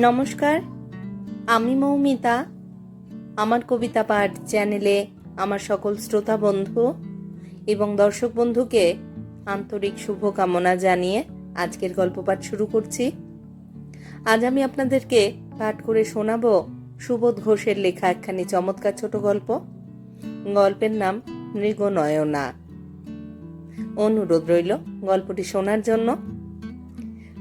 নমস্কার, আমি মৌমিতা। আমার কবিতা পাঠ চ্যানেলে আমার সকল শ্রোতা বন্ধু এবং দর্শক বন্ধুকে আন্তরিক শুভকামনা জানিয়ে আজকের গল্প পাঠ শুরু করছি। আজ আমি আপনাদেরকে পাঠ করে শোনাবো সুবোধ ঘোষের লেখা একখানি চমৎকার ছোট গল্প। গল্পের নাম মৃগনয়না। অনুরোধ রইল গল্পটি শোনার জন্য।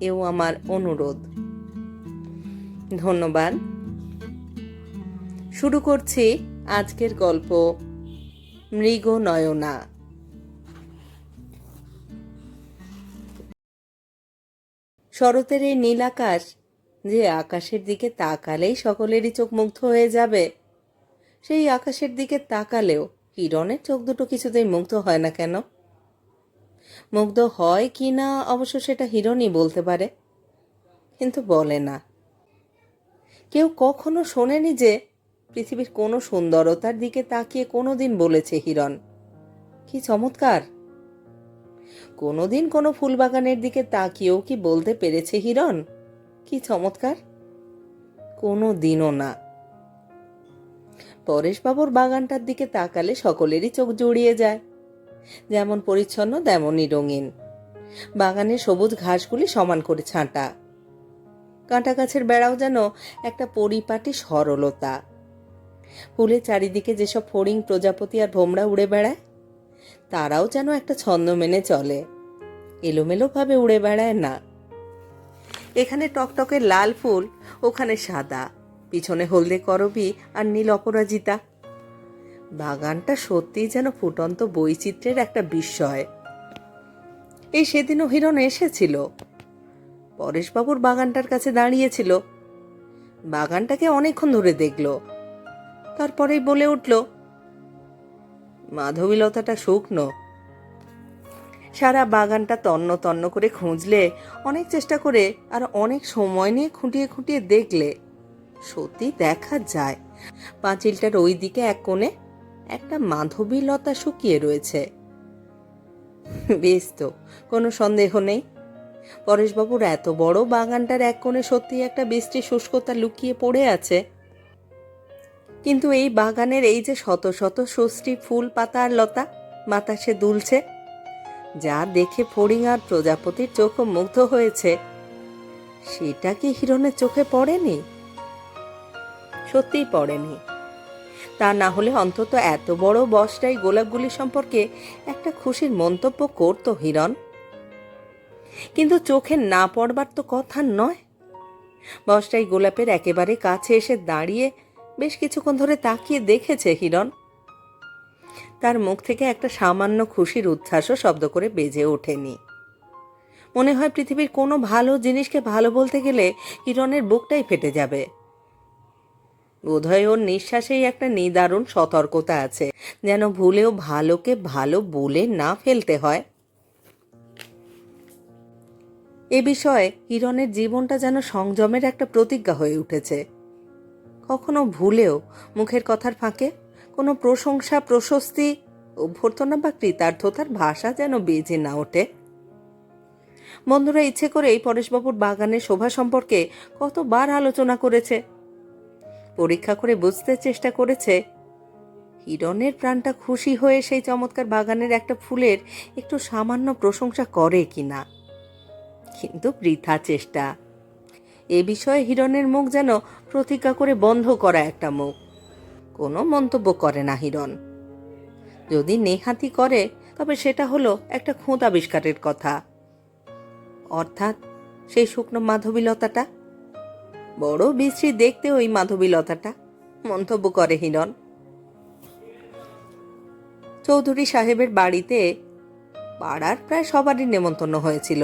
এও আমার অনুরোধ। ধন্যবাদ। শুরু করছি আজকের গল্প, মৃগ নয়না। শরতের এই নীল আকাশ যে আকাশের দিকে তাকালেই সকলেরই চোখ মুগ্ধ হয়ে যাবে, সেই আকাশের দিকে তাকালেও হিরণের চোখ দুটো কিছুতেই মুগ্ধ হয় না কেন? মুগ্ধ হয় কি না অবশ্য সেটা হিরণই বলতে পারে। কিন্তু বলে না। কেউ কখনো শোনেনি যে পৃথিবীর কোনো সুন্দরতার দিকে তাকিয়ে কোনো দিন বলেছে হিরণ, কি চমৎকার! কোনোদিন কোনো ফুলবাগানের দিকে তাকিয়েও কি বলতে পেরেছে হিরণ? কি চমৎকার! কোনো দিনও না। পরেশবাবুর বাগানটার দিকে তাকালে সকলেরই চোখ জুড়িয়ে যায়। যেমন পরিচ্ছন্ন, তেমনই রঙিন। বাগানের সবুজ ঘাসগুলি সমান করে ছাঁটা। কাঁটা গাছের বেড়াও যেন একটা পরিপাটি সরলতা। ফুলের চারিদিকে যেসব ফড়িং প্রজাপতি আর ভোমরা উড়ে বেড়ায়, তারাও যেন একটা ছন্দ মেনে চলে। এলোমেলোভাবে উড়ে বেড়ায় না। এখানে টকটকে লাল ফুল, ওখানে সাদা। পিছনে হলদে করবি আর নীল অপরাজিতা। বাগানটা সত্যিই যেন ফুটন্ত বৈচিত্র্যের একটা বিস্ময় এই সেদিনও হিরণ এসেছিল। পরেশবাবুর বাগানটার কাছে দাঁড়িয়েছিল। বাগানটাকে অনেকক্ষণ ধরে দেখল। তারপরেই বলে উঠল, মাধবীলতাটা শুকনো। সারা বাগানটা তন্ন তন্ন করে খুঁজলে, অনেক চেষ্টা করে আর অনেক সময় নিয়ে খুঁটিয়ে খুঁটিয়ে দেখলে সত্যি দেখা যায়। পাঁচিলটার ওই দিকে এক কোণে একটা মাধবী লতা শুকিয়ে রয়েছে। বেশ তো, কোনো সন্দেহ নেই। পরেশবাবুর এত বড় বাগানটার এক কোণে সত্যি একটা বৃষ্টি শুষ্কতা লুকিয়ে পড়ে আছে। কিন্তু এই বাগানের এই যে শত শত ষষ্ঠী ফুল পাতা আর লতা, বাতাসে দুলছে। যা দেখে ফড়িং আর প্রজাপতির চোখও মুগ্ধ হয়েছে। সেটা কি হিরণের চোখে পড়েনি? সত্যিই পড়েনি। তা না হলে অন্তত এত বড় বসটাই গোলাপগুলি সম্পর্কে একটা খুশির মন্তব্য করতো হিরণ। কিন্তু চোখে না পড়বার তো কথা নয়। বসটাই গোলাপের একেবারে কাছে এসে দাঁড়িয়ে বেশ কিছুক্ষণ ধরে তাকিয়ে দেখেছে হিরণ। তার মুখ থেকে একটা সামান্য খুশির উচ্ছ্বাসও শব্দ করে বেজে ওঠেনি। মনে হয় পৃথিবীর কোনো ভালো জিনিসকে ভালো বলতে গেলে হিরণের বুকটাই ফেটে যাবে। বোধহয় ওর নিঃশ্বাসেই একটা নিদারুণ সতর্কতা আছে, যেন ভুলেও ভালোকে ভালো বলে না ফেলতে হয়। এ বিষয়ে হিরণের জীবনটা যেন সংযমের একটা প্রতিজ্ঞা হয়ে উঠেছে। কখনো ভুলেও মুখের কথার ফাঁকে কোনো প্রশংসা, প্রশস্তি, অভ্যর্থনা বা কৃতার্থতার ভাষা যেন বেজে না ওঠে। বন্ধুরা, ইচ্ছে করেই পরেশবাবুর বাগানের শোভা সম্পর্কে কতবার আলোচনা করেছে? পরীক্ষা করে বুঝতে চেষ্টা করেছে। হিরণের প্রাণটা খুশি হয়ে সেই চমৎকার বাগানের একটা ফুলের একটু সামান্য প্রশংসা করে কি না কিন্তু বৃথা চেষ্টা। এ বিষয়ে হিরণের মুখ যেন প্রতিজ্ঞা করে বন্ধ করা একটা মুখ। কোনো মন্তব্য করে না হিরণ। যদি নেহাতি করে, তবে সেটা হলো একটা খুঁত আবিষ্কারের কথা। অর্থাৎ সেই শুকনো মাধবীলতাটা বড় বিশ্রী দেখতে ওই মাধবীলতাটা। মন্তব্য করে হিরণ। চৌধুরী সাহেবের বাড়িতে পাড়ার প্রায় সবারই নেমন্তন্ন হয়েছিল।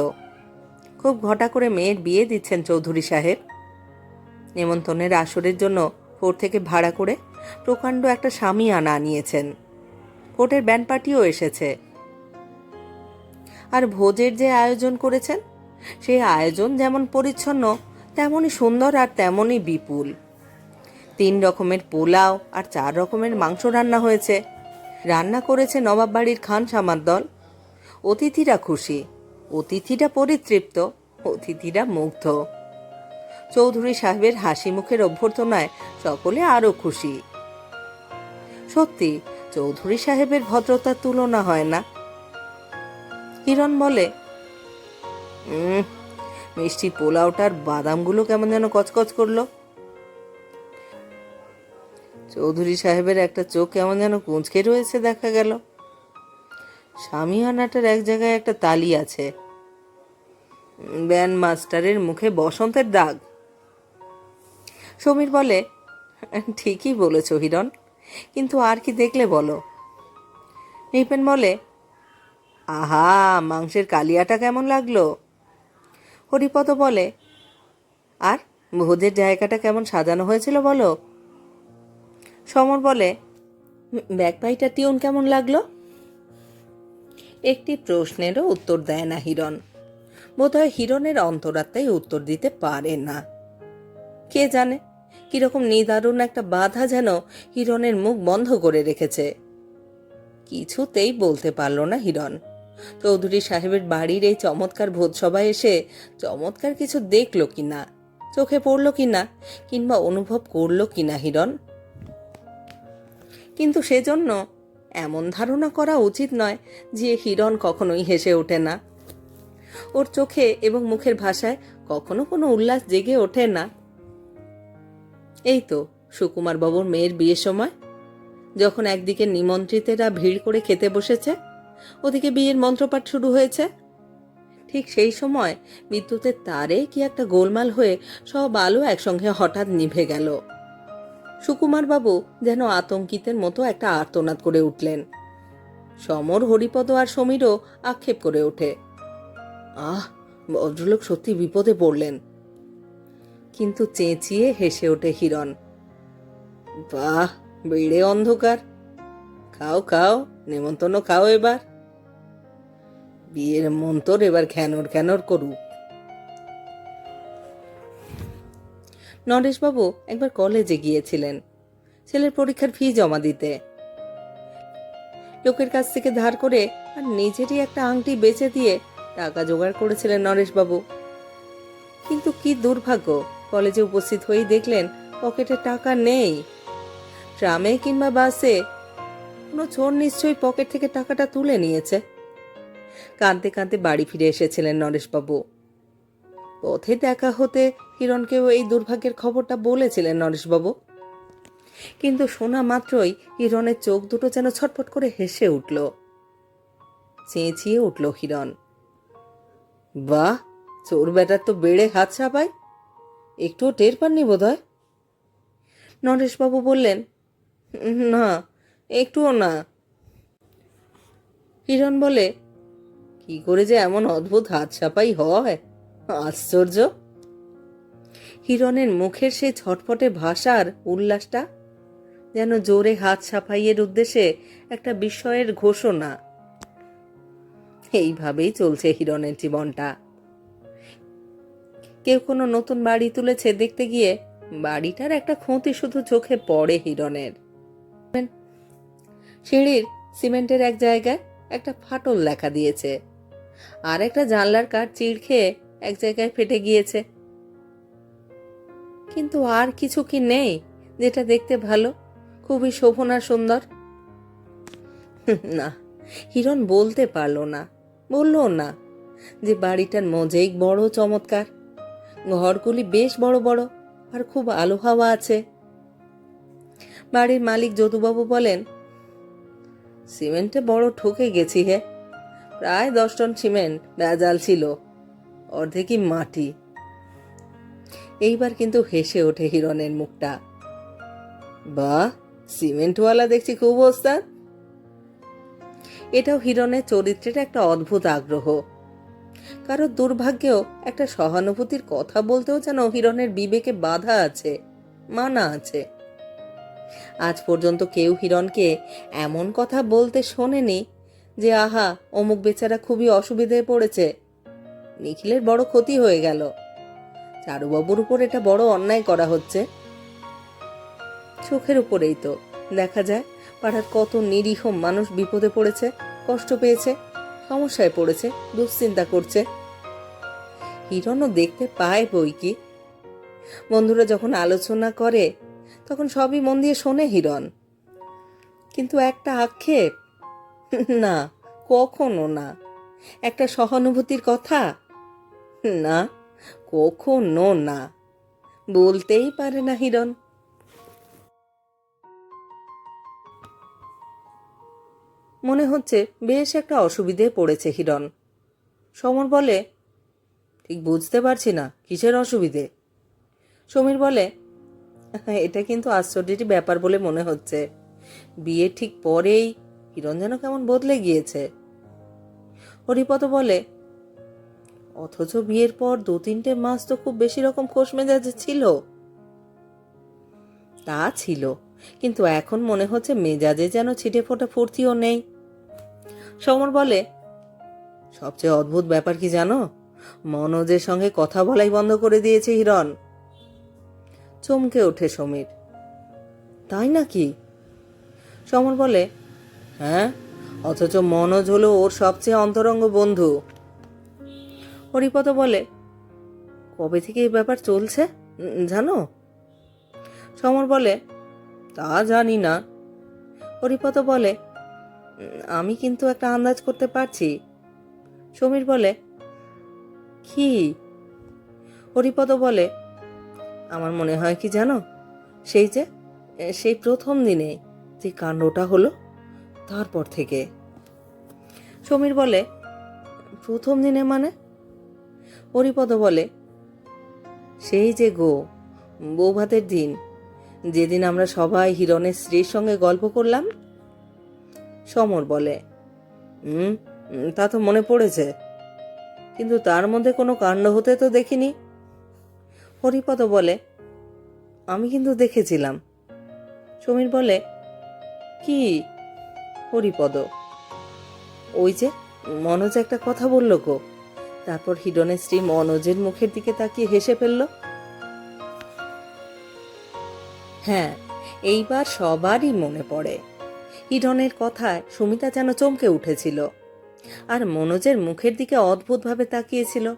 খুব ঘটা করে মেয়ের বিয়ে দিচ্ছেন চৌধুরী সাহেব। নেমন্তন্নের আসরের জন্য ফোর্ট থেকে ভাড়া করে প্রকাণ্ড একটা স্বামী আনা আনিয়েছেন ফোর্টের ব্যান্ড পার্টিও এসেছে। আর ভোজের যে আয়োজন করেছেন, সেই আয়োজন যেমন পরিচ্ছন্ন তেমনই সুন্দর আর তেমনই বিপুল। তিন রকমের পোলাও আর চার রকমের মাংস রান্না হয়েছে। রান্না করেছে নবাব বাড়ির খান সামার দল। অতিথিরা খুশি অতিথিরা পরিতৃপ্ত অতিথিরা মুগ্ধ। চৌধুরী সাহেবের হাসি মুখের অভ্যর্থনায় সকলে আরও খুশি। সত্যি চৌধুরী সাহেবের ভদ্রতার তুলনা হয় না। কিরণ বলে "উম, মিষ্টি পোলাওটার বাদামগুলো কেমন যেন কচকচ করল। চৌধুরী সাহেবের একটা চোখ কেমন যেন কুঁচকে রয়েছে, দেখা গেল। স্বামীহানাটার এক জায়গায় একটা তালি আছে। ব্যান্ড মাস্টারের মুখে বসন্তের দাগ। সমীর বলে, ঠিকই বলেছ হিরণ, কিন্তু আর কি দেখলে বলো? নিপেন বলে, আহা, মাংসের কালিয়াটা কেমন লাগল? হরিপদ বলে, আর ভোজের জায়গাটা কেমন সাজানো হয়েছিল বলো? সমর বলে ব্যাকপাইটা টিউন কেমন লাগল? একটি প্রশ্নেরও উত্তর দেয় না হিরণ। বোধহয় হিরণের অন্তরাত্মাই উত্তর দিতে পারে না। কে জানে কীরকম নিদারুণ একটা বাধা যেন হিরণের মুখ বন্ধ করে রেখেছে। কিছুতেই বলতে পারল না হিরণ। চৌধুরী সাহেবের বাড়ির এই চমৎকার ভোজসভায় এসে চমৎকার কিছু দেখল কিনা চোখে পড়ল কিনা কিংবা অনুভব করল কিনা হিরণ? কিন্তু সেজন্য এমন ধারণা করা উচিত নয় যে হিরণ কখনোই হেসে ওঠে না। ওর চোখে এবং মুখের ভাষায় কখনো কোনো উল্লাস জেগে ওঠে না। এই তো সুকুমার বাবুর মেয়ের বিয়ের সময়। যখন একদিকে নিমন্ত্রিতেরা ভিড় করে খেতে বসেছে ওদিকে বিয়ের মন্ত্রপাঠ শুরু হয়েছে। ঠিক সেই সময় বিদ্যুতের তারে কি একটা গোলমাল হয়ে সব আলো একসঙ্গে হঠাৎ নিভে গেল। সুকুমার বাবু যেন আতঙ্কিতের মতো একটা আর্তনাদ করে উঠলেন। সমর, হরিপদ আর সমীরও আক্ষেপ করে ওঠে। আহ, ভদ্রলোক সত্যি বিপদে পড়লেন। কিন্তু চেঁচিয়ে হেসে ওঠে হিরণ। বাহ বেড়ে অন্ধকার। খাও খাও, নেমন্তন্ন খাও এবার। বিয়ের মন্তর এবার খ্যানর খ্যানর করুক। নরেশবাবু একবার কলেজে গিয়েছিলেন। ছেলের পরীক্ষার ফি জমা দিতে। লোকের কাছ থেকে ধার করে আর নিজেরই একটা আংটি বেচে দিয়ে টাকা জোগাড় করেছিলেন নরেশবাবু। কিন্তু কি দুর্ভাগ্য, কলেজে উপস্থিত হয়েই দেখলেন পকেটে টাকা নেই। ট্রামে কিংবা বাসে কোনো চোর নিশ্চয়ই পকেট থেকে টাকাটা তুলে নিয়েছে। কাঁদতে কাঁদতে বাড়ি ফিরে এসেছিলেন নরেশবাবু। পথে দেখা হতে হিরণকেও এই দুর্ভাগ্যের খবরটা বলেছিলেন নরেশবাবু। কিন্তু শোনা মাত্রই হিরণের চোখ দুটো যেন ছটফট করে হেসে উঠল। চেঁচিয়ে উঠল হিরণ। বাহ, চোর বেটার তো বেড়ে হাত ছাপায়। একটুও টের পাননি বোধ হয় নরেশবাবু বললেন না, একটুও না। হিরণ বলে কি করে যে এমন অদ্ভুত হাত ছাপাই হয়? আশ্চর্য। হিরণের মুখের সেই ছটফটে ভাষার উল্লাসটা যেন জোরে হাত সাফাইয়ের উদ্দেশ্যে একটা বিস্ময়ের ঘোষণা। এইভাবেই চলছে হিরণের জীবনটা। কেউ কোনো নতুন বাড়ি তুলেছে দেখতে গিয়ে বাড়িটার একটা খুঁতি শুধু চোখে পড়ে হিরণের। সিঁড়ির সিমেন্টের এক জায়গায় একটা ফাটল দেখা দিয়েছে। আর একটা জানলার কাঠ চিড় খেয়ে এক জায়গায় ফেটে গিয়েছে। কিন্তু আর কিছু কি নেই যেটা দেখতে ভালো? খুবই শোভন আর সুন্দর। না, হিরণ বলতে পারল না, বলল না যে বাড়িটার মজেই বড় চমৎকার। ঘরগুলি বেশ বড় বড় আর খুব আলো হাওয়া আছে। বাড়ির মালিক যদুবাবু বলেন, সিমেন্টে বড় ঠকে গেছি হে প্রায় দশ টন সিমেন্ট ভেজাল ছিল। অর্ধেকই মাটি। এইবার কিন্তু হেসে ওঠে হিরণের মুখটা। বাহ, সিমেন্টওয়ালা দেখছি খুব ওস্তাদ। এটাও হিরণের চরিত্রের একটা অদ্ভুত আগ্রহ। কারও দুর্ভাগ্যেও একটা সহানুভূতির কথা বলতেও যেন হিরণের বিবেকে বাধা আছে, মানা আছে। আজ পর্যন্ত কেউ হিরণকে এমন কথা বলতে শোনেনি যে আহা, অমুক বেচারা খুবই অসুবিধায় পড়েছে। নিখিলের বড় ক্ষতি হয়ে গেল। চারুবাবুর উপর এটা বড় অন্যায় করা হচ্ছে। চোখের উপরেই তো, দেখা যায়, পাড়ার কত নিরীহ মানুষ বিপদে পড়েছে, কষ্ট পেয়েছে, সমস্যায় পড়েছে, দুশ্চিন্তা করছে। হিরণও দেখতে পায় বই কি। বন্ধুরা যখন আলোচনা করে, তখন সবই মন দিয়ে শোনে হিরণ। কিন্তু একটা আক্ষেপ না, কখনো না। একটা সহানুভূতির কথা? না, কখনো না। বলতেই পারে না হিরণ। মনে হচ্ছে বেশ একটা অসুবিধে পড়েছে হিরণ। সমর বলে, ঠিক বুঝতে পারছি না, কিসের অসুবিধে? সমীর বলে, এটা কিন্তু আশ্চর্যেরই ব্যাপার বলে মনে হচ্ছে। বিয়ে ঠিক পরেই হিরণ যেন কেমন বদলে গিয়েছে। হরিপদ বলে, অথচ বিয়ের পর দু তিনটে মাস তো খুব বেশি রকম খোশ মেজাজে ছিল। তা ছিল, কিন্তু এখন মনে হচ্ছে মেজাজে যেন ছিটে ফোটা ফুর্তিও নেই। সমর বলে, সবচেয়ে অদ্ভুত ব্যাপার কি জানো? মনোজের সঙ্গে কথা বলাই বন্ধ করে দিয়েছে হিরণ। চমকে ওঠে সমীর। তাই নাকি? সমর বলে হ্যাঁ? অথচ মনোজ হলো ওর সবচেয়ে অন্তরঙ্গ বন্ধু। হরিপদ বলে, কবে থেকে এই ব্যাপার চলছে? জানো? সমর বলে, তা জানি না। হরিপদ বলে আমি কিন্তু একটা আন্দাজ করতে পারছি। সমীর বলে, কি? হরিপদ বলে, আমার মনে হয় কি জানো? সেই যে, সেই প্রথম দিনে যে কাণ্ডটা হলো তারপর থেকে। সমীর বলে, প্রথম দিনে মানে? হরিপদ বলে, সেই যে গো, বৌভাতের দিন। যেদিন আমরা সবাই হিরণের স্ত্রীর সঙ্গে গল্প করলাম? সমর বলে হুম তা তো মনে পড়েছে। কিন্তু তার মধ্যে কোনো কাণ্ড হতে তো দেখিনি। হরিপদ বলে, আমি কিন্তু দেখেছিলাম। সমীর বলে, কি? হরিপদ। ওই যে মনোজ একটা কথা বলল গো। তারপর হিডনের স্ত্রী মনোজের মুখের দিকে তাকিয়ে হেসে ফেলল। হ্যাঁ এইবার সবারই মনে পড়ে। হিডনের কথায় সুমিতা যেন চমকে উঠেছিল। আর মনোজের মুখের দিকে অদ্ভুতভাবে তাকিয়েছিল।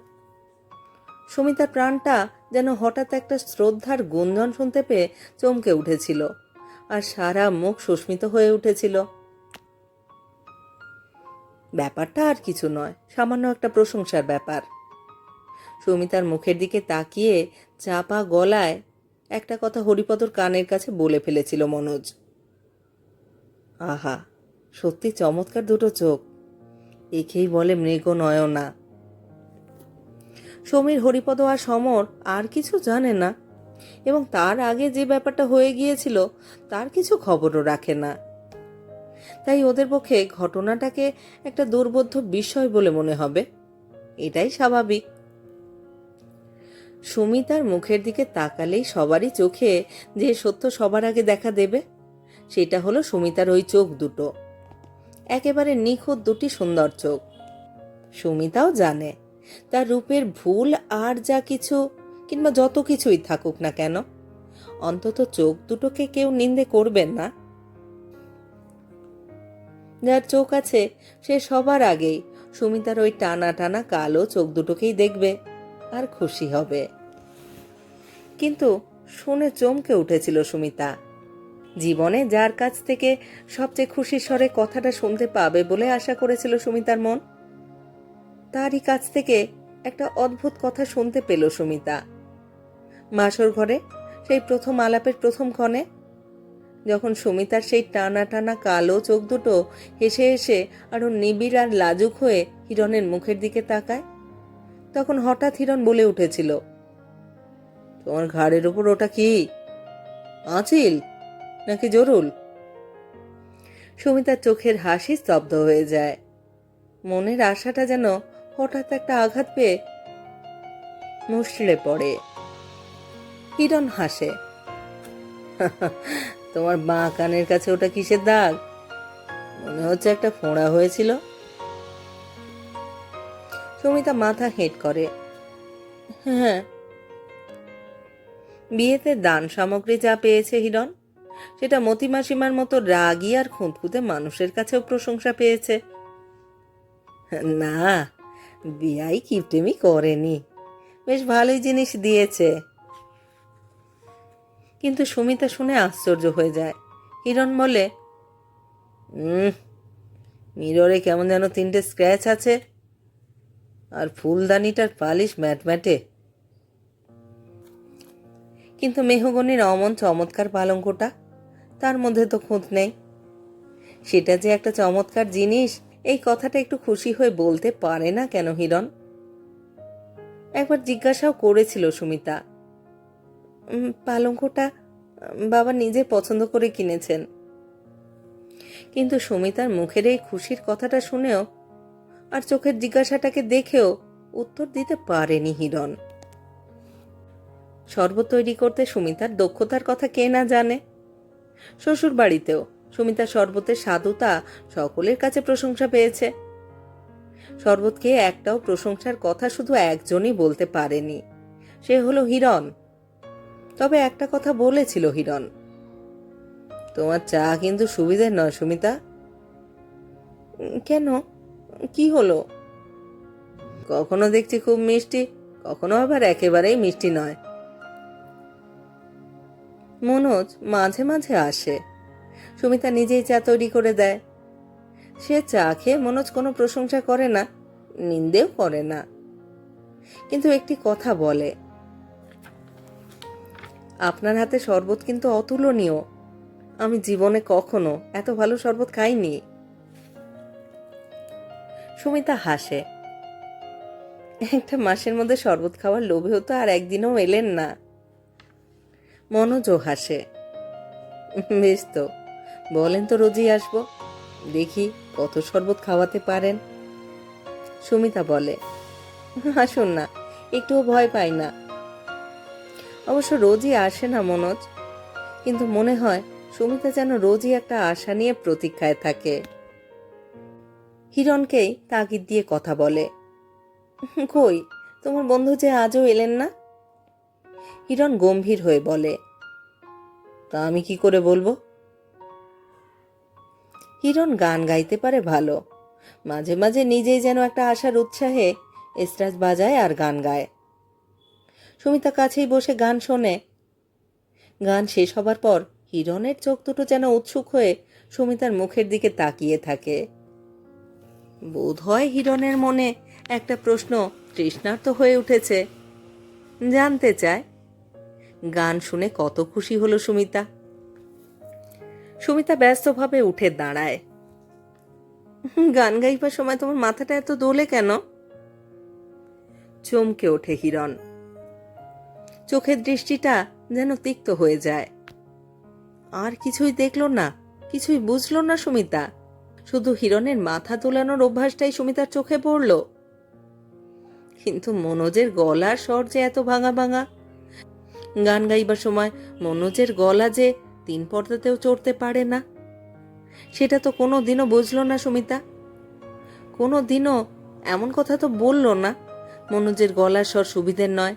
সুমিতার প্রাণটা যেন হঠাৎ একটা শ্রদ্ধার গুঞ্জন শুনতে পেয়ে চমকে উঠেছিল। আর সারা মুখ সুস্মিত হয়ে উঠেছিল। ব্যাপারটা আর কিছু নয়, সামান্য একটা প্রশংসার ব্যাপার। সুমিতার মুখের দিকে তাকিয়ে চাপা গলায় একটা কথা হরিপদর কানের কাছে বলে ফেলেছিল মনোজ। আহা, সত্যি চমৎকার দুটো চোখ। একেই বলে মৃগ নয়না সমীর, হরিপদ আর সমর আর কিছু জানে না, এবং তার আগে যে ব্যাপারটা হয়ে গিয়েছিল, তার কিছু খবরও রাখে না। তাই ওদের পক্ষে ঘটনাটাকে একটা দুর্বোধ্য বিষয় বলে মনে হবে। এটাই স্বাভাবিক। সুমিতার মুখের দিকে তাকালেই সবারই চোখে যে সত্য সবার আগে দেখা দেবে, সেটা হলো সুমিতার ওই চোখ দুটো। একেবারে নিখুঁত দুটি সুন্দর চোখ। সুমিতাও জানে, তার রূপের ভুল আর যা কিছু কিংবা যত কিছুই থাকুক না কেন, অন্তত চোখ দুটোকে কেউ নিন্দে করবেন না। যার চোখ আছে সে সবার আগেই সুমিতার ওই টানা টানা কালো চোখ দুটোকেই দেখবে আর খুশি হবে। কিন্তু শুনে চমকে উঠেছিল সুমিতা। জীবনে যার কাছ থেকে সবচেয়ে খুশি স্বরে কথাটা শুনতে পাবে বলে আশা করেছিল সুমিতার মন, তারই কাছ থেকে একটা অদ্ভুত কথা শুনতে পেল সুমিতা। মাসর ঘরে সেই প্রথম আলাপের প্রথম ক্ষণে যখন সুমিতার সেই টানা টানা কালো চোখ দুটো হেসে হেসে আরও নিবিড় আর লাজুক হয়ে হিরণের মুখের দিকে তাকায়, তখন হঠাৎ হিরণ বলে উঠেছিল, তোমার ঘাড়ের উপর ওটা কি? আঁচিল? নাকি জরুল? সুমিতার চোখের হাসি স্তব্ধ হয়ে যায়। মনের আশাটা যেন হঠাৎ একটা আঘাত পেয়ে মুশড়ে পড়ে। হিরণ হাসে তোমার বাঁ কানের কাছে ওটা কিসের দাগ? মনে হচ্ছে একটা ফোঁড়া হয়েছিল। সুমিতা মাথা হেঁট করে। হ্যাঁ। বিয়েতে দান সামগ্রী যা পেয়েছে হিরণ, সেটা মতি মাসিমার মতো রাগী আর খুঁতখুঁতে মানুষের কাছেও প্রশংসা পেয়েছে। না, বিয়াই কিপটেমি করেনি। বেশ ভালোই জিনিস দিয়েছে। কিন্তু সুমিতা শুনে আশ্চর্য হয়ে যায়। হিরণ বলে "উম, মিররে কেমন যেন তিনটে স্ক্র্যাচ আছে। আর ফুলদানিটার পালিশ ম্যাটম্যাটে কিন্তু মেহগনির অমন চমৎকার পালঙ্কটা তার মধ্যে তো খুঁত নেই। সেটা যে একটা চমৎকার জিনিস এই কথাটা একটু খুশি হয়ে বলতে পারে না কেন হিরণ? একবার জিজ্ঞাসাও করেছিল সুমিতা "উম, পালঙ্কটা বাবা নিজে পছন্দ করে কিনেছেন। কিন্তু সুমিতার মুখের এই খুশির কথাটা শুনেও আর চোখের জিজ্ঞাসাটাকে দেখেও উত্তর দিতে পারেনি হিরণ। শরবত তৈরি করতে সুমিতার দক্ষতার কথা কে না জানে। শ্বশুর বাড়িতেও সুমিতার শরবতের স্বাদুতা সকলের কাছে প্রশংসা পেয়েছে। শরবতকে একটাও প্রশংসার কথা শুধু একজনই বলতে পারেনি। সে হলো হিরণ। তবে একটা কথা বলেছিল হিরণ। তোমার চা কিন্তু সুবিধের নয়, সুমিতা। কেন? কি হলো? কখনো দেখছি খুব মিষ্টি, কখনো আবার একেবারেই মিষ্টি নয়। মনোজ মাঝে মাঝে আসে। সুমিতা নিজেই চা তৈরি করে দেয়। সে চা খেয়ে মনোজ কোনো প্রশংসা করে না, নিন্দেও করে না। কিন্তু একটি কথা বলে। আপনার হাতে শরবত কিন্তু অতুলনীয়। আমি জীবনে কখনো এত ভালো শরবত খাইনি। সুমিতা হাসে। একটা মাসের মধ্যে শরবত খাওয়ার লোভেও তো আর একদিনও এলেন না। মনোজও হাসে। বেশ তো, বলেন তো রোজই আসব। দেখি কত শরবত খাওয়াতে পারেন। সুমিতা বলে, আসুন না, একটুও ভয় পাই না। অবশ্য রোজই আসে না মনোজ। কিন্তু মনে হয় সুমিতা যেন রোজই একটা আশা নিয়ে প্রতীক্ষায় থাকে। হিরণকেই তাগিদ দিয়ে কথা বলে, কই, তোমার বন্ধু যে আজও এলেন না? হিরণ গম্ভীর হয়ে বলে, তা আমি কি করে বলব? হিরণ গান গাইতে পারে ভালো, মাঝে মাঝে নিজেই যেন একটা আশার উৎসাহে এস্ট্রাজ বাজায় আর গান গায়। সুমিতা কাছেই বসে গান শোনে। গান শেষ হবার পর হিরণের চোখ দুটো যেন উৎসুক হয়ে সুমিতার মুখের দিকে তাকিয়ে থাকে। বোধ হয় হিরণের মনে একটা প্রশ্ন তৃষ্ণার্ত হয়ে উঠেছে। জানতে চায়, গান শুনে কত খুশি হলো সুমিতা। সুমিতা ব্যস্তভাবে উঠে দাঁড়ায়। গান গাইবার সময় তোমার মাথাটা এত দোলে কেন? চমকে ওঠে হিরণ। চোখের দৃষ্টিটা যেন তিক্ত হয়ে যায়। আর কিছুই দেখল না, কিছুই বুঝলো না সুমিতা। শুধু হিরণের মাথা তোলানোর অভ্যাসটাই সুমিতার চোখে পড়ল। কিন্তু মনোজের গলার স্বর যে এত ভাঙা ভাঙা। গান গাইবার সময় মনোজের গলা যে তিন পর্দাতেও চড়তে পারে না। সেটা তো কোনো দিনও বুঝলো না সুমিতা। কোনো দিনও এমন কথা তো বলল না। মনোজের গলার স্বর সুবিধের নয়।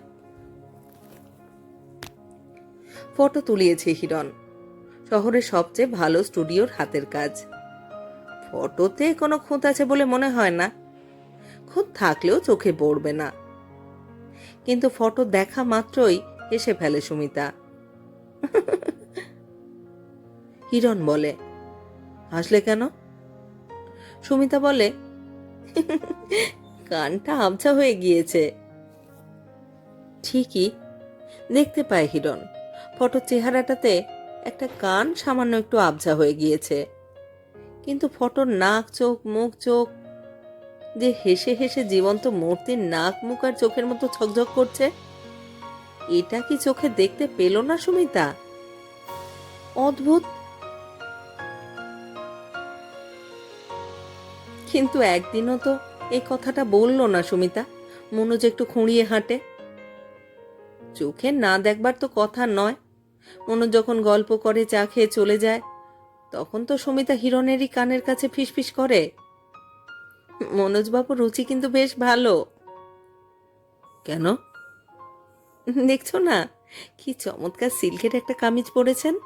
ফটো তুলিয়েছে হিরণ। শহরের সবচেয়ে ভালো স্টুডিওর হাতের কাজ। ফটোতে কোনো খুঁত আছে বলে মনে হয় না। খুঁত থাকলেও চোখে পড়বে না। কিন্তু ফটো দেখা মাত্রই হেসে ফেলে সুমিতা। হিরণ বলে হাসলে কেন? সুমিতা বলে, কানটা আবছা হয়ে গিয়েছে। ঠিকই দেখতে পায় হিরণ। ফটোর চেহারাটাতে একটা কান সামান্য একটু আবছা হয়ে গিয়েছে। কিন্তু ফটোর নাক, চোখ, মুখ, চোখ যে হেসে হেসে জীবন্ত মূর্তির নাক, মুখ আর চোখের মতো ঝকঝক করছে, এটা কি চোখে দেখতে পেল না সুমিতা? অদ্ভুত। কিন্তু একদিনও তো এই কথাটা বলল না সুমিতা। মনোজ একটু খুঁড়িয়ে হাঁটে। চোখে না দেখবার তো কথা নয়। মনোজ যখন গল্প করে চা খেয়ে চলে যায়, তখন তো সুমিতা হিরণেরই কানের কাছে ফিসফিস করে। মনোজবাবুর রুচি কিন্তু বেশ ভালো। কেন? দেখছ না, কি চমৎকার সিল্কের একটা কামিজ পরেছেন।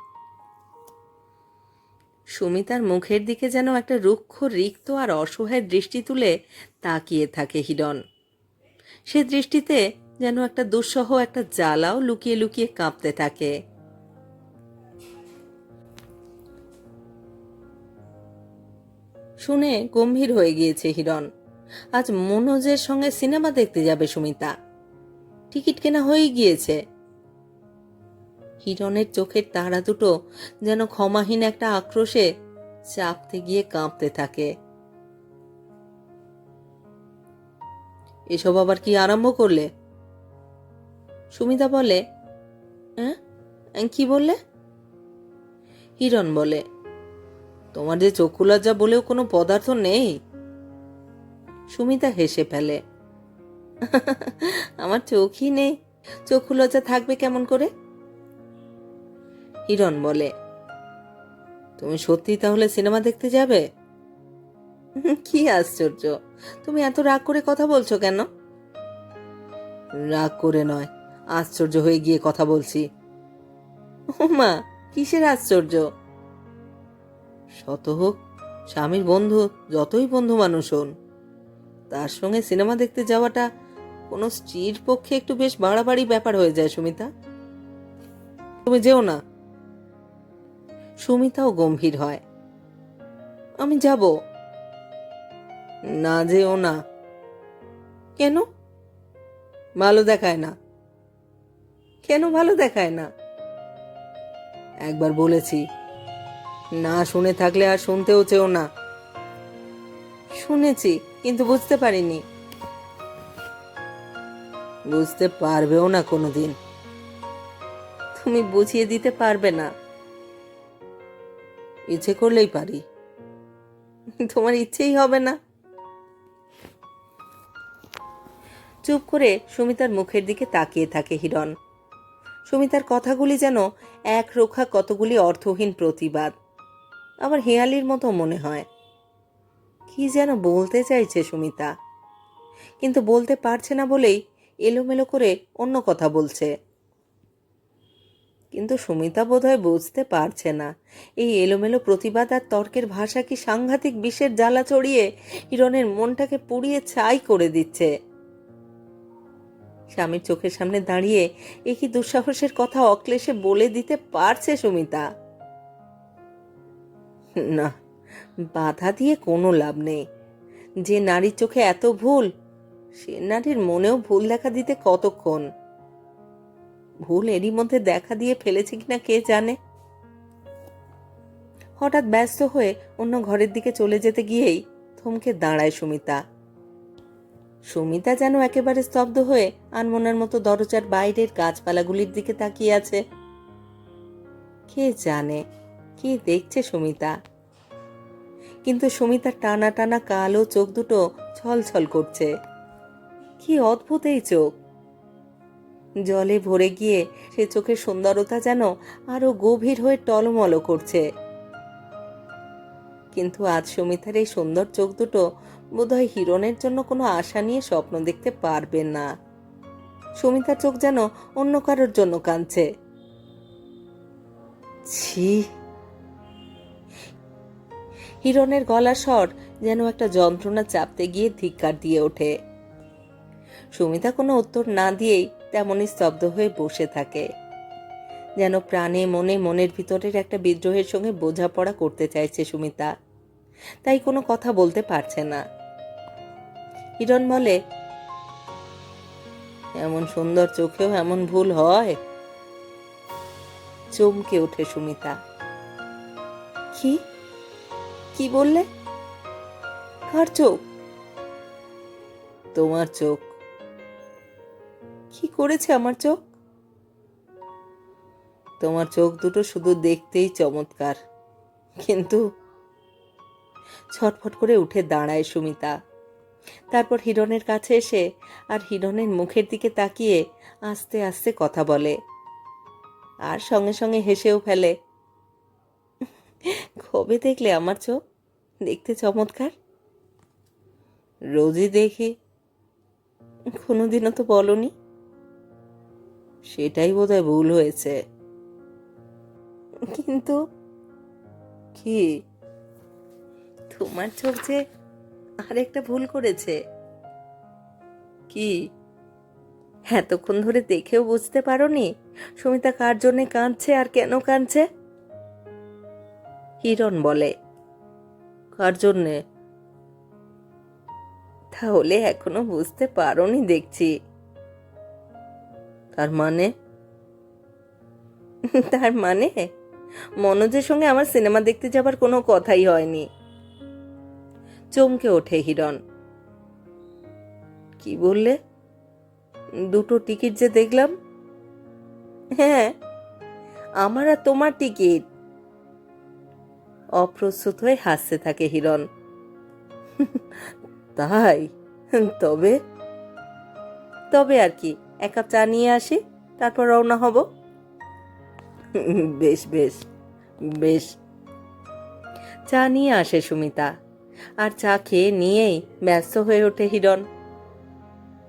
সুমিতার মুখের দিকে যেন একটা রুক্ষ, রিক্ত আর অসহায় দৃষ্টি তুলে তাকিয়ে থাকে হিরণ। সে দৃষ্টিতে যেন একটা দুঃসহ একটা জ্বালাও লুকিয়ে লুকিয়ে কাঁপতে থাকে। শুনে গম্ভীর হয়ে গিয়েছে হিরণ। আজ মনোজের সঙ্গে সিনেমা দেখতে যাবে সুমিতা। টিকিট কেনা হয়ে গিয়েছে। হিরণের চোখের তারা দুটো যেন ক্ষমাহীন একটা আক্রোশে চাপতে গিয়ে কাঁপতে থাকে। এসব আবার কি আরম্ভ করলে? সুমিতা বলে "হ্যাঁ? কি বললে? হিরণ বলে তোমার যে চক্ষু লজ্জা বলেও কোনো পদার্থ নেই? সুমিতা হেসে ফেলে। আমার চোখই নেই। চক্ষু লজ্জা থাকবে কেমন করে? হিরণ বলে, তুমি সত্যি তাহলে সিনেমা দেখতে যাবে? কি আশ্চর্য! তুমি এত রাগ করে কথা বলছো কেন? রাগ করে নয়, আশ্চর্য হয়ে গিয়ে কথা বলছি। ও মা কিসের আশ্চর্য? শত হোক, স্বামীর বন্ধু, যতই বন্ধু মানুষ হন। তার সঙ্গে সিনেমা দেখতে যাওয়াটা কোনো স্ত্রীর পক্ষে একটু বেশ বাড়াবাড়ি ব্যাপার হয়ে যায়, সুমিতা। তুমি যেও না। সুমিতাও গম্ভীর হয়। আমি যাব। না, যেও না। কেন? ভালো দেখায় না। কেন ভালো দেখায় না? একবার বলেছি। না শুনে থাকলে আর শুনতেও চেও না। শুনেছি, কিন্তু বুঝতে পারিনি। বুঝতে পারবেও না কোনোদিন। তুমি বুঝিয়ে দিতে পারবে না। ইচ্ছে করলেই পারি। তোমার ইচ্ছেই হবে না। চুপ করে সুমিতার মুখের দিকে তাকিয়ে থাকে হিরণ। সুমিতার কথাগুলি যেন এক রোখা কতগুলি অর্থহীন প্রতিবাদ। আবার হেয়ালির মতো মনে হয়। কি যেন বলতে চাইছে সুমিতা। কিন্তু বলতে পারছে না বলেই এলোমেলো করে অন্য কথা বলছে। কিন্তু সুমিতা বোধহয় বুঝতে পারছে না। এই এলোমেলো প্রতিবাদ আর তর্কের ভাষা কি সাংঘাতিক বিষের জ্বালা চড়িয়ে হিরণের মনটাকে পুড়িয়ে ছাই করে দিচ্ছে। স্বামীর চোখের সামনে দাঁড়িয়ে এ কি দুঃসাহসের কথা অক্লেশে বলে দিতে পারছে সুমিতা। না, বাধা দিয়ে কোনো লাভ নেই। যে নারীর চোখে এত ভুল, সে নারীর মনেও ভুল দেখা দিতে কতক্ষণ? ভুল এরই মধ্যে দেখা দিয়ে ফেলেছে কিনা কে জানে? হঠাৎ ব্যস্ত হয়ে অন্য ঘরের দিকে চলে যেতে গিয়েই থমকে দাঁড়ায় সুমিতা। সুমিতা যেন একেবারে স্তব্ধ হয়ে আনমনার মতো দরজার বাইরের গাছপালাগুলির দিকে তাকিয়ে আছে। কে জানে কি দেখছে সুমিতা। কিন্তু সুমিতার টানা টানা কালো চোখ দুটো ছলছল করছে। কি অদ্ভুত এই চোখ। জলে ভরে গিয়ে সে চোখের সুন্দরতা যেন আরও গভীর হয়ে টলমল করছে। কিন্তু আজ সুমিতার এই সুন্দর চোখ দুটো বোধহয় হিরণের জন্য কোনো আশা নিয়ে স্বপ্ন দেখতে পারবে না। সুমিতার চোখ যেন অন্য কারোর জন্য কাঁদছে। ছি হিরণের গলার স্বর যেন একটা যন্ত্রণা চাপতে গিয়ে ধিক্কার দিয়ে ওঠে। সুমিতা কোনো উত্তর না দিয়েই তেমনই স্তব্ধ হয়ে বসে থাকে। যেন প্রাণে মনে মনের ভিতরের একটা বিদ্রোহের সঙ্গে বোঝাপড়া করতে চাইছে সুমিতা। তাই কোনো কথা বলতে পারছে না। হিরণ বলে, এমন সুন্দর চোখেও এমন ভুল হয়? চমকে ওঠে সুমিতা। কি? কি বললে? কার চোখ? তোমার চোখ। কি করেছে আমার চোখ? তোমার চোখ দুটো শুধু দেখতেই চমৎকার। কিন্তু ছটফট করে উঠে দাঁড়ায় সুমিতা। তারপর হিরণের কাছে এসে আর হিরণের মুখের দিকে তাকিয়ে আস্তে আস্তে কথা বলে। আর সঙ্গে সঙ্গে হেসেও ফেলে। কবে দেখলে আমার চোখ দেখতে চমৎকার। রোজই দেখি, কোনোদিনও তো বলনি। সেটাই বোধহয় ভুল হয়েছে। কিন্তু কি? তোমার চোখ যে আরেকটা ভুল করেছে। কি? এতক্ষণ ধরে দেখেও বুঝতে পারোনি? সুমিতা কার জন্যে কাঁদছে আর কেন কাঁদছে? হিরণ বলে। কার জন্যে? তাহলে এখনও বুঝতে পারোনি দেখছি। তার মানে? তার মানে? মনোজের সঙ্গে আমার সিনেমা দেখতে যাবার কোনো কথাই হয়নি। চমকে ওঠে হিরণ। কি বললে? দুটো টিকিট যে দেখলাম? হ্যাঁ আমার আর তোমার টিকিট। অপ্রস্তুত হয়ে হাসতে থাকে হিরণ। তাই? তবে? তবে আর কি, এক কাপ চা নিয়ে আসি, তারপর রওনা হব। বেশ বেশ বেশ। চা নিয়ে আসে সুমিতা, আর চা খেয়ে নিয়েই ব্যস্ত হয়ে ওঠে হিরণ।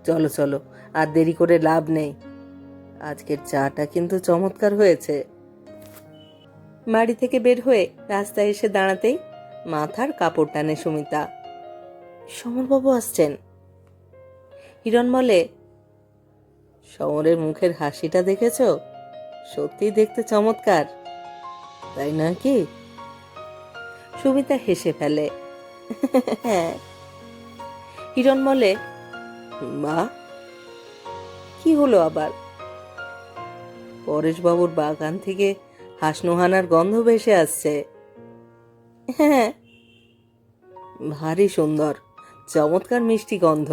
চলো চলো, আর দেরি করে লাভ নেই। আজকের চাটা কিন্তু চমৎকার হয়েছে। বাড়ি থেকে বের হয়ে রাস্তায় এসে দাঁড়াতেই মাথার কাপড় টানে সুমিতা। সমরবাবু আসছেন। হিরণ বলে, সমরের মুখের হাসিটা দেখেছ? সত্যি দেখতে চমৎকার। তাই না কি? সুমিতা হেসে ফেলে হ্যাঁ। হিরণ বলে, মা, কি হলো আবার? পরেশবাবুর বাগান থেকে হাসনোহানার গন্ধ ভেসে আসছে। হ্যাঁ ভারী সুন্দর, চমৎকার মিষ্টি গন্ধ।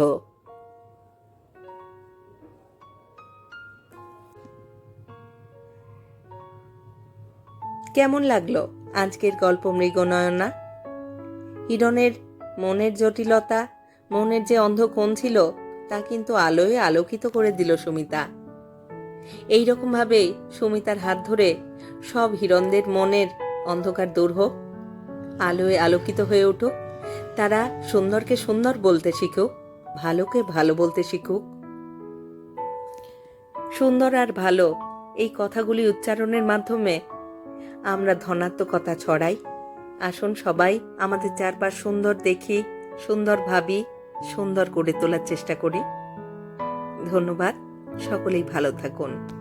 কেমন লাগল আজকের গল্প মৃগনয়না? হিরণের মনের জটিলতা, মনের যে অন্ধকোণ ছিল, তা কিন্তু আলোয় আলোকিত করে দিল সুমিতা। এই ভাবেই সুমিতার হাত ধরে সব হিরণদের মনের অন্ধকার দূর হোক, আলোয় আলোকিত হয়ে উঠুক, তারা সুন্দরকে সুন্দর বলতে শিখুক, ভালোকে ভালো বলতে শিখুক। সুন্দর আর ভালো এই কথাগুলি উচ্চারণের মাধ্যমে আমরা ধনাত্মকতা ছড়াই। আসুন সবাই আমাদের চারপাশ সুন্দর দেখি, সুন্দর ভাবি, সুন্দর করে তোলার চেষ্টা করি। ধন্যবাদ। সকলেই ভালো থাকুন।